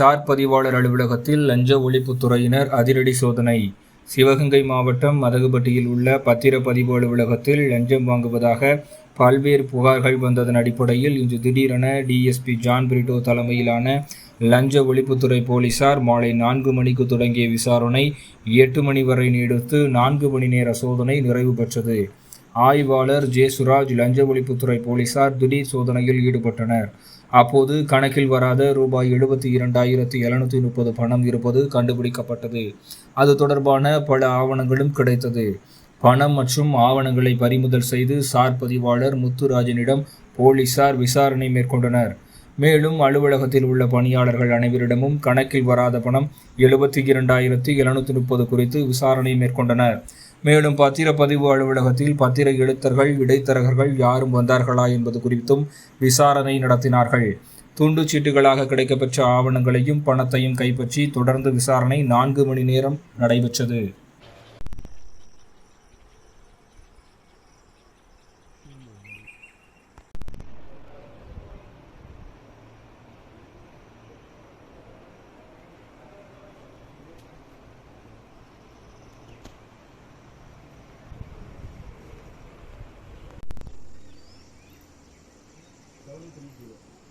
Sir பதிவாளர் அலுவலகத்தில் லஞ்ச ஒழிப்புத்துறையினர் அதிரடி சோதனை. சிவகங்கை மாவட்டம் மதகுபட்டியில் உள்ள பத்திரப்பதிவு அலுவலகத்தில் லஞ்சம் வாங்குவதாக பல்வேறு புகார்கள் வந்ததன் அடிப்படையில் இன்று திடீரென டிஎஸ்பி ஜான் பிரிட்டோ தலைமையிலான லஞ்ச ஒழிப்புத்துறை போலீசார் மாலை நான்கு மணிக்கு தொடங்கிய விசாரணை எட்டு மணி வரை நீடித்து நான்கு மணி நேர சோதனை நிறைவு பெற்றது. ஆய்வாளர் ஜே சுராஜ் லஞ்ச ஒழிப்புத்துறை போலீசார் திடீர் சோதனையில் ஈடுபட்டனர். அப்போது கணக்கில் வராத ரூபாய் எழுபத்தி இரண்டாயிரத்தி எழுநூற்றி முப்பது பணம் இருப்பது கண்டுபிடிக்கப்பட்டது. அது தொடர்பான பல ஆவணங்களும் கிடைத்தது. பணம் மற்றும் ஆவணங்களை பறிமுதல் செய்து சார் பதிவாளர் முத்துராஜனிடம் போலீசார் விசாரணை மேற்கொண்டனர். மேலும் அலுவலகத்தில் உள்ள பணியாளர்கள் அனைவரிடமும் கணக்கில் வராத பணம் எழுபத்தி இரண்டாயிரத்தி எழுநூற்றி முப்பது குறித்து விசாரணை மேற்கொண்டனர். மேலும் பத்திரப்பதிவு அலுவலகத்தில் பத்திர எழுத்தர்கள் இடைத்தரகர்கள் யாரும் வந்தார்களா என்பது குறித்தும் விசாரணை நடத்தினார்கள். துண்டு சீட்டுகளாக கிடைக்கப்பெற்ற ஆவணங்களையும் பணத்தையும் கைப்பற்றி தொடர்ந்து விசாரணை நான்கு மணி நேரம் நடைபெற்றது. seven three zero.